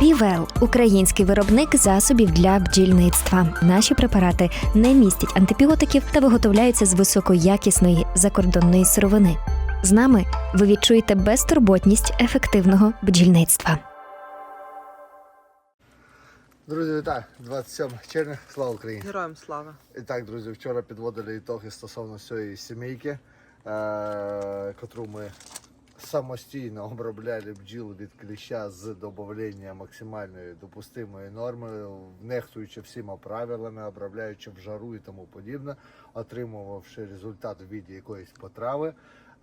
Півел український виробник засобів для бджільництва. Наші препарати не містять антибіотиків та виготовляються з високоякісної закордонної сировини. З нами ви відчуєте безтурботність ефективного бджільництва. Друзі, вітаю! 27 червня, слава Україні! Героям слава. І так, друзі, вчора підводили ітоги стосовно цієї сімейки, е- котру ми самостійно обробляли бджіл від кліща з додаванням максимальної допустимої норми, нехтуючи всіма правилами, обробляючи в жару і тому подібне, отримувавши результат в віді якоїсь потрави,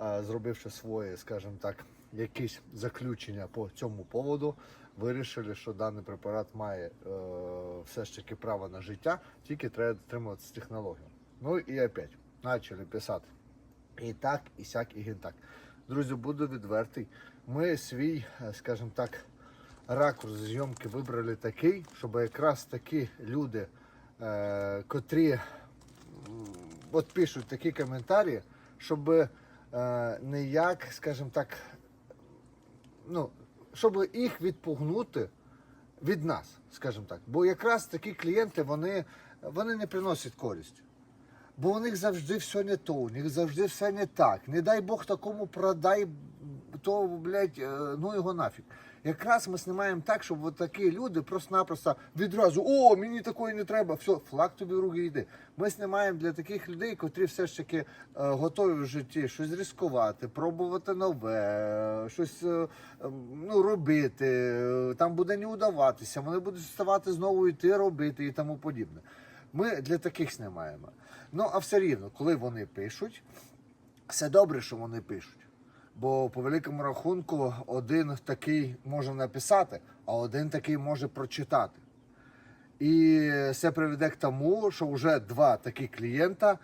е, зробивши своє, скажімо так, якісь заключення по цьому поводу, вирішили, що даний препарат має е, все ж таки право на життя, тільки треба дотримуватися технології. Ну і опять почали писати. І так, і сяк, і гін так. Друзі, буду відвертий. Ми свій, е, скажімо так, ракурс зйомки вибрали такий, щоб якраз такі люди, е, котрі от пишуть такі коментарі, щоб е, ніяк, скажімо так, ну, щоб їх відпугнути від нас, скажімо так. Бо якраз такі клієнти вони, вони не приносять користь. Бо у них завжди все не то, у них завжди все не так. Не дай Бог такому продай, то, блядь, е, ну його нафіг. Якраз ми знімаємо так, щоб от такі люди просто-напросто відразу о, мені такої не треба, все, флаг тобі в руки йде. Ми знімаємо для таких людей, котрі все ж таки е, готові в житті щось ризикувати, пробувати нове, щось е, е, ну, робити. е, Там буде не удаватися, вони будуть вставати знову йти робити і тому подібне. Ми для таких знімаємо. Ну, а все рівно, коли вони пишуть, все добре, що вони пишуть. Бо по великому рахунку один такий може написати, а один такий може прочитати. І це приведе к тому, що вже два такі клієнта е,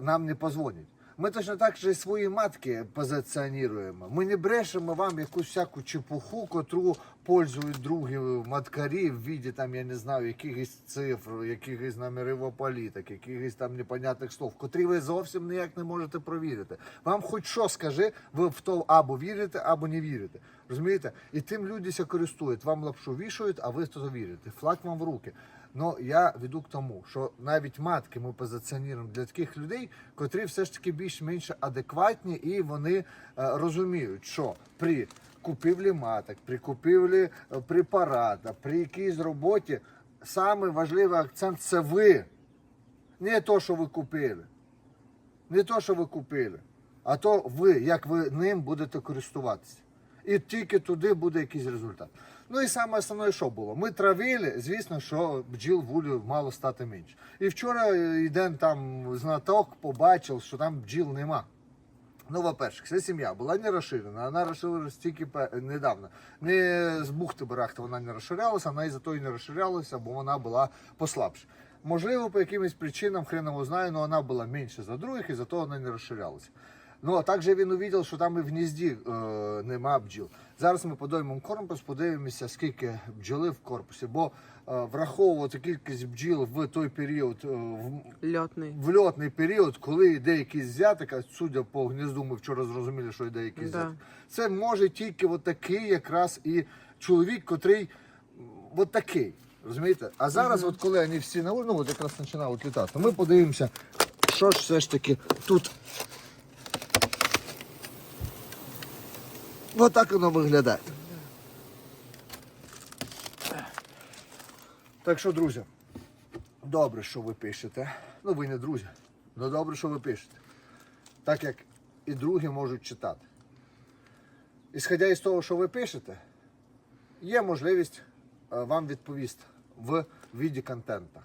нам не позвонять. Ми точно так же і свої матки позиціонуємо. Ми не брешемо вам якусь всяку чепуху, котру пользують другі маткарі в віді там, я не знаю, якихось цифр, якихось номерів політик, якихось там непонятних слов, котрі ви зовсім ніяк не можете провірити. Вам хоч що скажи, ви в то або вірите, або не вірите. Розумієте? І тим люди користують. Вам лапшу вішають, а ви в то вірите. Флаг вам в руки. Ну я веду к тому, що навіть матки ми позиціонуємо для таких людей, котрі все ж таки більш-менш адекватні, і вони е, розуміють, що при купівлі маток, при купівлі е, препарата, при якійсь роботі саме важливий акцент це ви. Не то, що ви купили. Не то, що ви купили, а то ви, як ви ним будете користуватися. І тільки туди буде якийсь результат. Ну і саме основне, що було? Ми травили, звісно, що бджіл в улю мало стати менше. І вчора йден там знаток побачив, що там бджіл нема. Ну, во-перше, ця сім'я була не розширена, вона розширилася тільки недавно. Не з бухти барахти вона не розширялася, вона і за то і не розширялася, бо вона була послабша. Можливо, по якимось причинам, хрен його знаю, але вона була менше за других, і за то вона не розширялася. Ну, а також він увидів, що там і в гнізді е, нема бджіл. Зараз ми подоймемо корпус, подивимося, скільки бджоли в корпусі, бо е, враховувати кількість бджіл в той період, е, в, Льотний. в льотний період, коли йде якийсь зятик, а судя по гнізду, ми вчора зрозуміли, що йде якийсь Да. зятик. Це може тільки от такий якраз і чоловік, котрий от такий. Розумієте? А зараз, от коли вони всі на ну от якраз починають літати, ми подивимося, що ж все ж таки тут. Ось так воно виглядає. Так що, друзі, добре, що ви пишете. Ну, ви не друзі, але добре, що ви пишете. Так як і другі можуть читати. Ісходя із того, що ви пишете, є можливість е, вам відповісти в віді контента,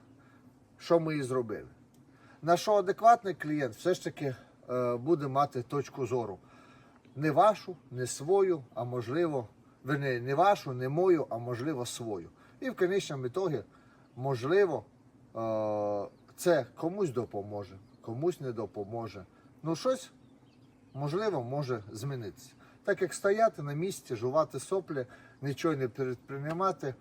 що ми і зробили. На що адекватний клієнт все ж таки е, буде мати точку зору. Не вашу, не свою, а можливо, верні, не вашу, не мою, а можливо свою. І в конечному ітогі, можливо, е, це комусь допоможе, комусь не допоможе. Ну, щось, можливо, може змінитися. Так як стояти на місці, жувати соплі, нічого не предприймати,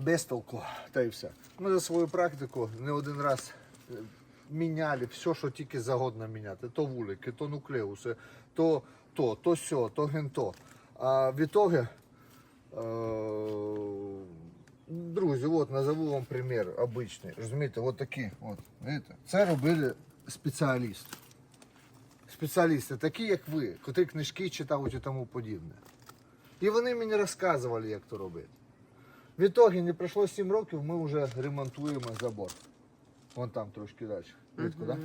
без толку, та й все. Ми за свою практику не один раз е, міняли все, що тільки загодно міняти. То вулики, то нуклеуси, то то, то сьо, то генто. А в ітогі е, Друзі, от назову вам примір обичний. Розумієте, от такі. От, видите? Це робили спеціалісти. Спеціалісти, такі як ви, котрі книжки читають і тому подібне. І вони мені розказували, як то робити. В ітогі не пройшло 7 років, ми вже ремонтуємо забор. Вон там трошки далі. Видко, да?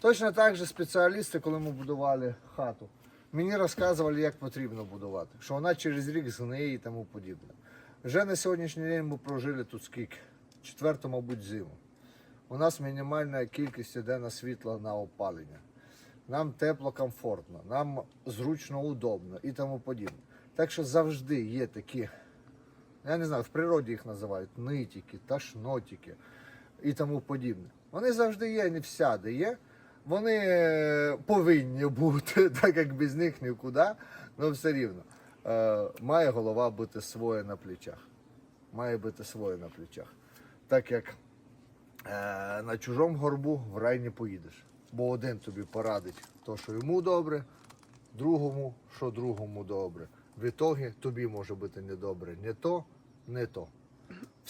Точно так же спеціалісти, коли ми будували хату, мені розказували, як потрібно будувати, що вона через рік згниє і тому подібне. Вже на сьогоднішній день ми прожили тут скільки? Четверту, мабуть, зиму. У нас мінімальна кількість іде на світло на опалення. Нам тепло, комфортно, нам зручно, удобно і тому подібне. Так що завжди є такі, я не знаю, в природі їх називають нитики, ташнотики і тому подібне. Вони завжди є, не всяде є. Вони е, повинні бути, так як без них нікуди, але все рівно. Е, має голова бути своя на плечах. Має бути своє на плечах. Так як е, на чужому горбу в рай не поїдеш. Бо один тобі порадить то, що йому добре, другому, що другому добре. В ітогі тобі може бути недобре. Не то, не то.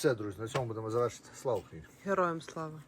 Все, друзі, на цьому будемо завершити. Слава Україні! Героям слава.